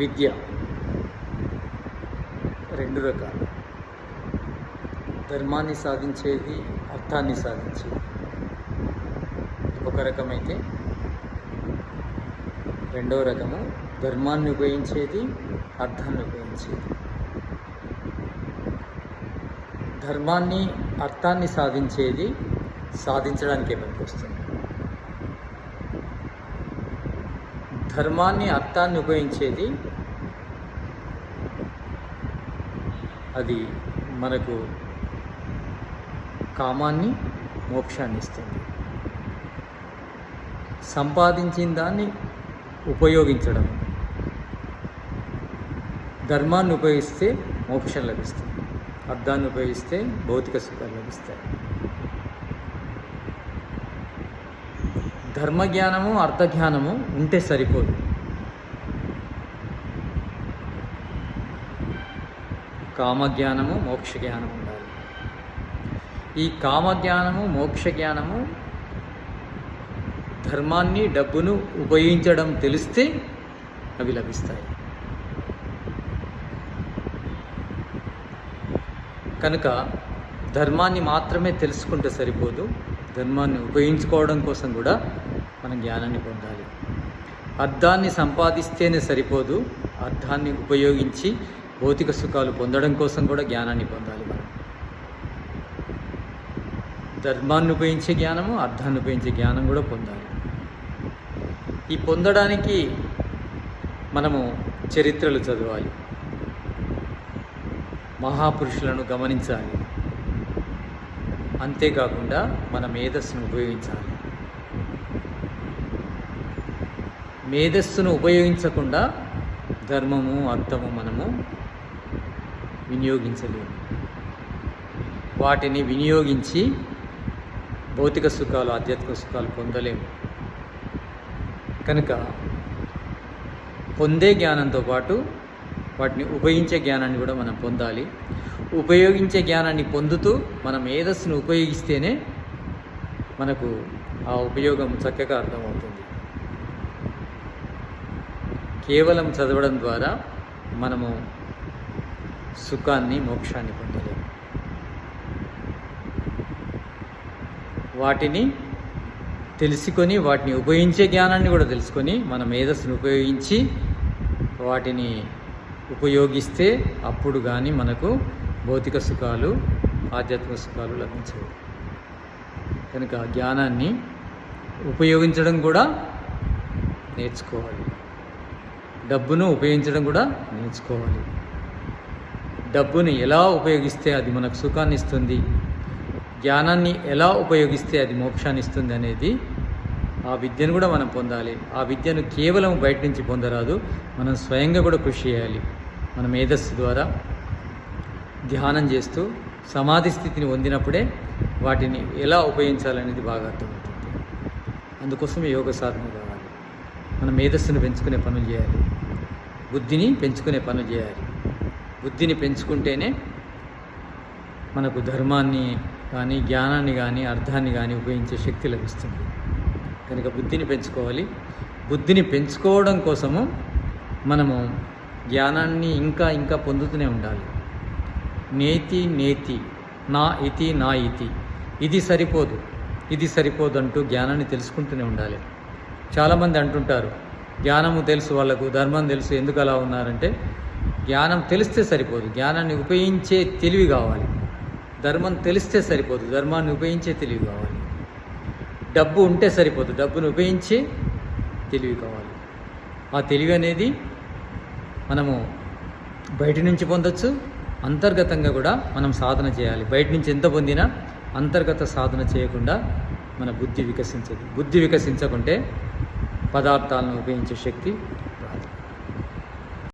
విద్య రెండు రకాలు. ధర్మాన్ని సాధించేది అర్థాన్ని సాధించేది. ఒక రకమైతే రెండవ రకము ధర్మాన్ని ఉపయోగించేది అర్థాన్ని ఉపయోగించేది. ధర్మాన్ని అర్థాన్ని సాధించేది సాధించడానికే పనికొస్తుంది. ధర్మాన్ని అర్థాన్ని ఉపయోగించేది అది మనకు కామాన్ని మోక్షాన్ని ఇస్తుంది. సంపాదించిన దాన్ని ఉపయోగించడం. ధర్మాన్ని ఉపయోగిస్తే మోక్షం లభిస్తుంది. అర్థాన్ని ఉపయోగిస్తే భౌతిక సుఖాలు లభిస్తాయి. ధర్మజ్ఞానము అర్థజ్ఞానము ఉంటే సరిపోదు. కామజ్ఞానము మోక్ష జ్ఞానం ఉండాలి. ఈ కామజ్ఞానము మోక్ష జ్ఞానము ధర్మాన్ని డబ్బును ఉపయోగించడం తెలిస్తే అవి లభిస్తాయి. కనుక ధర్మాన్ని మాత్రమే తెలుసుకుంటే సరిపోదు. ధర్మాన్ని ఉపయోగించుకోవడం కోసం కూడా మనం జ్ఞానాన్ని పొందాలి. అర్థాన్ని సంపాదిస్తేనే సరిపోదు. అర్థాన్ని ఉపయోగించి భౌతిక సుఖాలు పొందడం కోసం కూడా జ్ఞానాన్ని పొందాలి మనం. ధర్మాన్ని ఉపయోగించే జ్ఞానము అర్థాన్ని ఉపయోగించే జ్ఞానం కూడా పొందాలి. ఈ పొందడానికి మనము చరిత్రలు చదవాలి. మహాపురుషులను గమనించాలి. అంతేకాకుండా మన మేధస్సును ఉపయోగించాలి. మేధస్సును ఉపయోగించకుండా ధర్మము అర్థము మనము వినియోగించలేము. వాటిని వినియోగించి భౌతిక సుఖాలు ఆధ్యాత్మిక సుఖాలు పొందలేము. కనుక పొందే జ్ఞానంతో పాటు వాటిని ఉపయోగించే జ్ఞానాన్ని కూడా మనం పొందాలి. ఉపయోగించే జ్ఞానాన్ని పొందుతూ మన మేధస్సును ఉపయోగిస్తేనే మనకు ఆ ఉపయోగం చక్కగా అర్థమవుతుంది. కేవలం చదవడం ద్వారా మనము సుఖాన్ని మోక్షాన్ని పొందలేము. వాటిని తెలుసుకొని వాటిని ఉపయోగించే జ్ఞానాన్ని కూడా తెలుసుకొని మన మేధస్సును ఉపయోగించి వాటిని ఉపయోగిస్తే అప్పుడు కానీ మనకు భౌతిక సుఖాలు ఆధ్యాత్మిక సుఖాలు లభించవు. కనుక జ్ఞానాన్ని ఉపయోగించడం కూడా నేర్చుకోవాలి. డబ్బును ఉపయోగించడం కూడా నేర్చుకోవాలి. డబ్బుని ఎలా ఉపయోగిస్తే అది మనకు సుఖాన్ని ఇస్తుంది? జ్ఞానాన్ని ఎలా ఉపయోగిస్తే అది మోక్షాన్ని ఇస్తుంది అనేది ఆ విద్యను కూడా మనం పొందాలి. ఆ విద్యను కేవలం బయట నుంచి పొందరాదు మనం స్వయంగా కూడా కృషి చేయాలి. మన మేధస్సు ద్వారా ధ్యానం చేస్తూ సమాధి స్థితిని పొందినప్పుడే వాటిని ఎలా ఉపయోగించాలనేది బాగా అర్థమవుతుంది. అందుకోసం యోగ సాధన కావాలి. మన మేధస్సును పెంచుకునే పనులు చేయాలి. బుద్ధిని పెంచుకునే పనులు చేయాలి. బుద్ధిని పెంచుకుంటేనే మనకు ధర్మాన్ని కానీ జ్ఞానాన్ని కానీ అర్థాన్ని కానీ ఉపయోగించే శక్తి లభిస్తుంది. కనుక బుద్ధిని పెంచుకోవాలి. బుద్ధిని పెంచుకోవడం కోసము మనము జ్ఞానాన్ని ఇంకా ఇంకా పొందుతూనే ఉండాలి. నేతి నేతి నా ఇతి నా ఇతి. ఇది సరిపోదు. ఇది సరిపోదు అంటూ జ్ఞానాన్ని తెలుసుకుంటూనే ఉండాలి. చాలామంది అంటుంటారు జ్ఞానము తెలుసు వాళ్ళకు ధర్మం తెలుసు ఎందుకు అలా ఉన్నారంటే జ్ఞానం తెలిస్తే సరిపోదు. జ్ఞానాన్ని ఉపయోగించే తెలివి కావాలి. ధర్మం తెలిస్తే సరిపోదు. ధర్మాన్ని ఉపయోగించే తెలివి కావాలి. డబ్బు ఉంటే సరిపోదు. డబ్బును ఉపయోగించే తెలివి కావాలి. ఆ తెలివి అనేది మనము బయట నుంచి పొందొచ్చు. అంతర్గతంగా కూడా మనం సాధన చేయాలి. బయట నుంచి ఎంత పొందినా అంతర్గత సాధన చేయకుండా మన బుద్ధి వికసించదు. బుద్ధి వికసించకుంటే పదార్థాలను ఉపయోగించే శక్తి